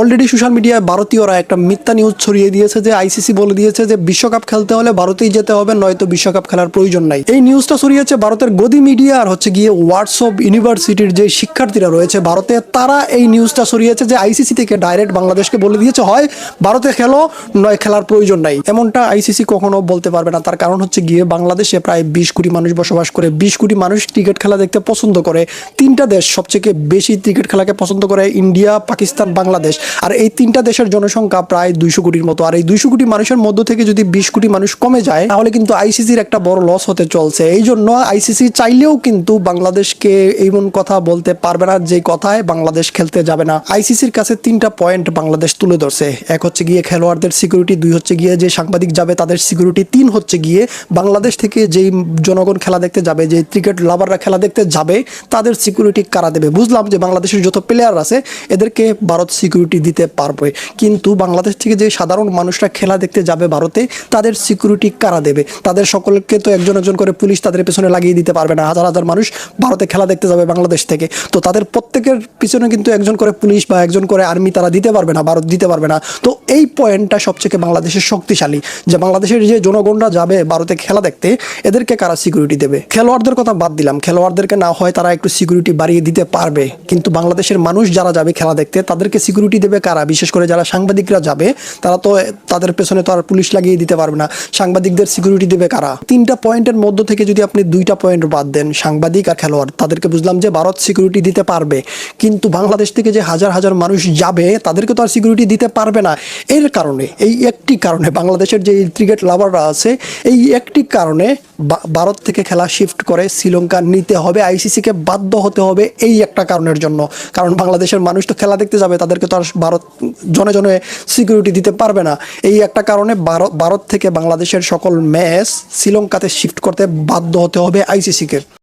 Already social মিডিয়ায় ভারতীয়রা একটা মিথ্যা নিউজ ছড়িয়ে দিয়েছে যে আইসিসি বলে দিয়েছে যে বিশ্বকাপ খেলতে হলে ভারতেই যেতে হবে, নয়তো বিশ্বকাপ খেলার প্রয়োজন নাই। এই নিউজটা ছড়িয়েছে ভারতের গদি মিডিয়া আর হচ্ছে গিয়ে হোয়াটসঅ্যাপ ইউনিভার্সিটির যে শিক্ষার্থীরা রয়েছে ভারতে, তারা এই নিউজটা ছড়িয়েছে যে আইসিসি থেকে ডাইরেক্ট বাংলাদেশকে বলে দিয়েছে, হয়, ভারতে খেলো, নয়, খেলার প্রয়োজন নাই। এমনটা আইসিসি কখনো বলতে পারবে না। তার কারণ হচ্ছে গিয়ে বাংলাদেশে প্রায় বিশ কোটি মানুষ বসবাস করে। বিশ কোটি মানুষ ক্রিকেট খেলা দেখতে পছন্দ করে। তিনটা দেশ সবচেয়ে বেশি ক্রিকেট খেলাকে পছন্দ করে, ইন্ডিয়া, পাকিস্তান, বাংলাদেশ। আর এই তিনটা দেশের জনসংখ্যা প্রায় দুইশো কোটির মতো। আর এই দুইশো কোটি মানুষের মধ্য থেকে যদি বিশ কোটি মানুষ কমে যায়, তাহলে কিন্তু আইসিসির একটা বড় লস হতে চলছে। এই জন্য আইসিসি চাইলেও কিন্তু বাংলাদেশকে এমন কথা বলতে পারবে না, যে কথায় বাংলাদেশ খেলতে যাবে না। আইসিসির কাছে তিনটা পয়েন্ট বাংলাদেশ তুলে ধরছে। এক হচ্ছে গিয়ে খেলোয়াড়দের সিকিউরিটি দুই হচ্ছে গিয়ে যে সাংবাদিক যাবে তাদের সিকিউরিটি তিন হচ্ছে গিয়ে বাংলাদেশ থেকে যেই জনগণ খেলা দেখতে যাবে যে ক্রিকেট লাভাররা খেলা দেখতে যাবে, তাদের সিকিউরিটি কারা দেবে? বুঝলাম যে বাংলাদেশের যত প্লেয়ার আছে, এদেরকে ভারত সিকিউরিটি দিতে পারবে। কিন্তু বাংলাদেশ থেকে যে সাধারণ মানুষরা খেলা দেখতে যাবে ভারতে, তাদের সিকিউরিটি কারা দেবে? তাদের সকলকে তো একজন একজন করে পুলিশ তাদের পেছনে লাগিয়ে দিতে পারবে না। হাজার হাজার মানুষ ভারতে খেলা দেখতে যাবে বাংলাদেশ থেকে। তো তাদের প্রত্যেকের পিছনে কিন্তু একজন করে পুলিশ বা একজন করে আর্মি তারা দিতে পারবে না, ভারত দিতে পারবে না। তো এই পয়েন্টটা সবচেয়ে বাংলাদেশের শক্তিশালী। যে বাংলাদেশের যে জনগণরা যাবে ভারতে খেলা দেখতে, এদেরকে কারা সিকিউরিটি দেবে? খেলোয়াড়দের কথা বাদ দিলাম। খেলোয়াড়দেরকে না হয় তারা একটু সিকিউরিটি বাড়িয়ে দিতে পারবে। কিন্তু বাংলাদেশের মানুষ যারা যাবে খেলা দেখতে, তাদেরকে সিকিউরিটি দেবে কারা? বিশেষ করে যারা সাংবাদিকরা যাবে, তারা তো তাদের পেছনে তো আর পুলিশ লাগিয়ে দিতে পারবে না। সাংবাদিকদের সিকিউরিটি দেবে কারা? তিনটা পয়েন্টের মধ্য থেকে যদি আপনি দুইটা পয়েন্ট বাদ দেন, সাংবাদিক আর খেলোয়াড়, তাদেরকে বুঝলাম যে ভারত সিকিউরিটি দিতে পারবে। কিন্তু বাংলাদেশ থেকে যে হাজার হাজার মানুষ যাবে, তাদেরকে তো আর সিকিউরিটি দিতে পারবে না। এর কারণে, এই একটি কারণে বাংলাদেশের যে ক্রিকেট লাভাররা আছে, এই একটি কারণে ভারত থেকে খেলা শিফট করে শ্রীলঙ্কা নিতে হবে আইসিসিকে বাধ্য হতে হবে এই একটা কারণের জন্য। কারণ বাংলাদেশের মানুষ তো খেলা দেখতে যাবে, তাদেরকে তো আর ভারত জনে জনে সিকিউরিটি দিতে পারবে না। এই একটা কারণে ভারত ভারত থেকে বাংলাদেশের সকল ম্যাচ শ্রীলঙ্কাতে শিফট করতে বাধ্য হতে হবে আইসিসিকে